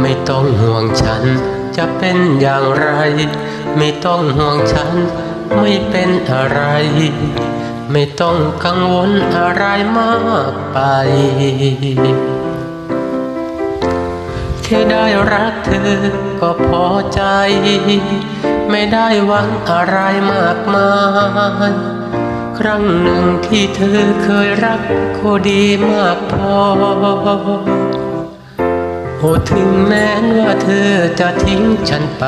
ไม่ต้องห่วงฉันจะเป็นอย่างไร ไม่ต้องห่วงฉันไม่เป็นอะไร ไม่ต้องกังวลอะไรมากไปแค่ได้รักเธอก็พอใจ ไม่ได้หวังอะไรมากมายครั้งหนึ่งที่เธอเคยรักก็ดีมากพอ โอ้ถึงแม้นว่าเธอจะทิ้งฉันไป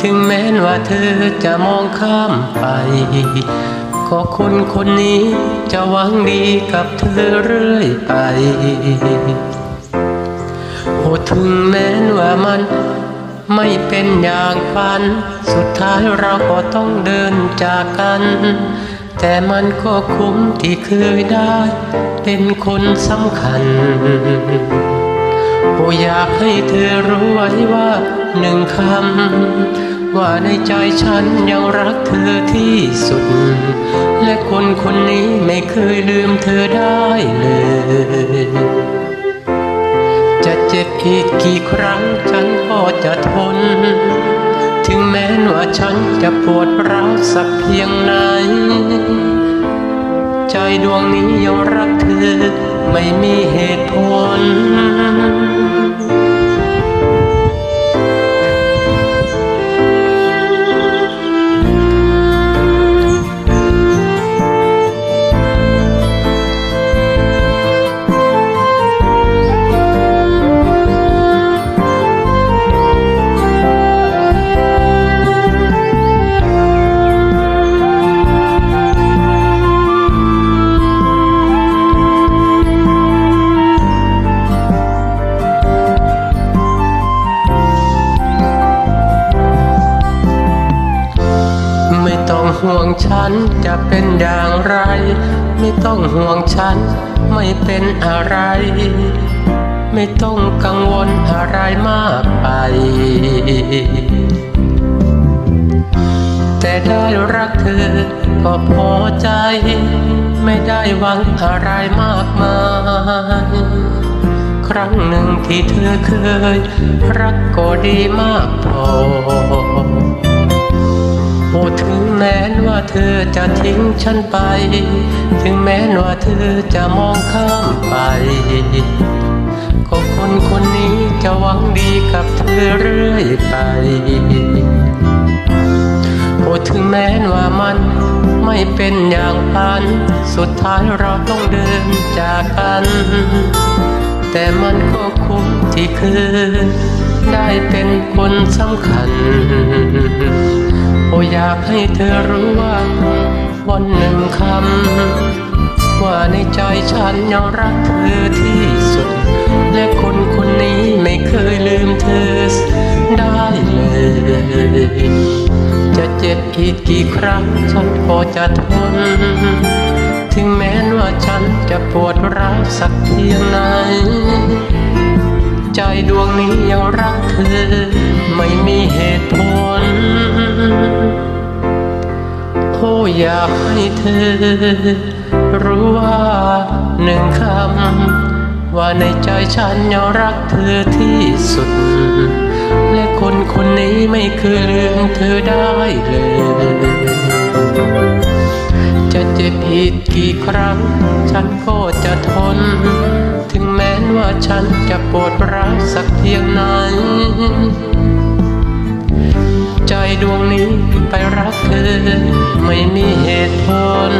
ถึงแม้นว่าเธอจะมองข้ามไป ก็คนคนนี้จะหวังดีกับเธอเรื่อยไป โอ้ถึงแม้นว่ามันไม่เป็นอย่างฝัน สุดท้ายเราก็ต้องเดินจากกัน แต่มันก็คุ้มที่เคยได้ เป็นคนสำคัญ อ้อยากให้เธอรู้ไว้ว่าหนึ่งคำ ว่าในใจฉันยังรักเธอที่สุด และคนคนนี้ไม่เคยลืมเธอได้เลย จะเจ็บอีกกี่ครั้งฉันก็จะทน ถึงแม้ว่าฉันจะปวดร้าวสักเพียงไหน ใจดวงนี้ยังรักเธอไม่มีเหตุผล ห่วงฉันจะเป็นอย่างไร ไม่ต้องห่วงฉันไม่เป็นอะไร ไม่ต้องกังวลอะไรมากไป แต่ได้รักเธอก็พอใจ ไม่ได้หวังอะไรมากมายครั้งหนึ่งที่เธอเคย รักก็ดีมากพอ อ้ถึงแม้นว่าเธอจะทิ้งฉันไป ถึงแม้นว่าเธอจะมองข้ามไป ก็คนคนนี้จะหวังดีกับเธอเรื่อยไปโอ้ถึงแม้นว่ามันไม่เป็นอย่างพัน สุดท้ายเราต้องเดินจากกัน แต่มันก็คุ้มที่เคยได้เป็นคนสำคัญ อยากให้เธอรู้ว่าวันหนึ่งคำ ว่าในใจฉันยังรักเธอที่สุด และคนคนนี้ไม่เคยลืมเธอได้เลย จะเจ็บอีกกี่ครั้งฉันก็จะทน ถึงแม้ว่าฉันจะปวดร้าวสักเพียงไหนใจดวงนี้ยังรักเธอ ไม่มีเหตุผล โอ้อยากให้เธอ รู้ว่าหนึ่งคำ ว่าในใจฉันยังรักเธอที่สุด และคนคนนี้ไม่เคยลืมเธอได้เลย จะเจ็บอีกกี่ครั้ง ฉันก็จะทน ถึงแม้นว่าฉันจะปวดร้าวสักเพียงไหน ใจดวงนี้ไปรักเธอ ไม่มีเหตุผล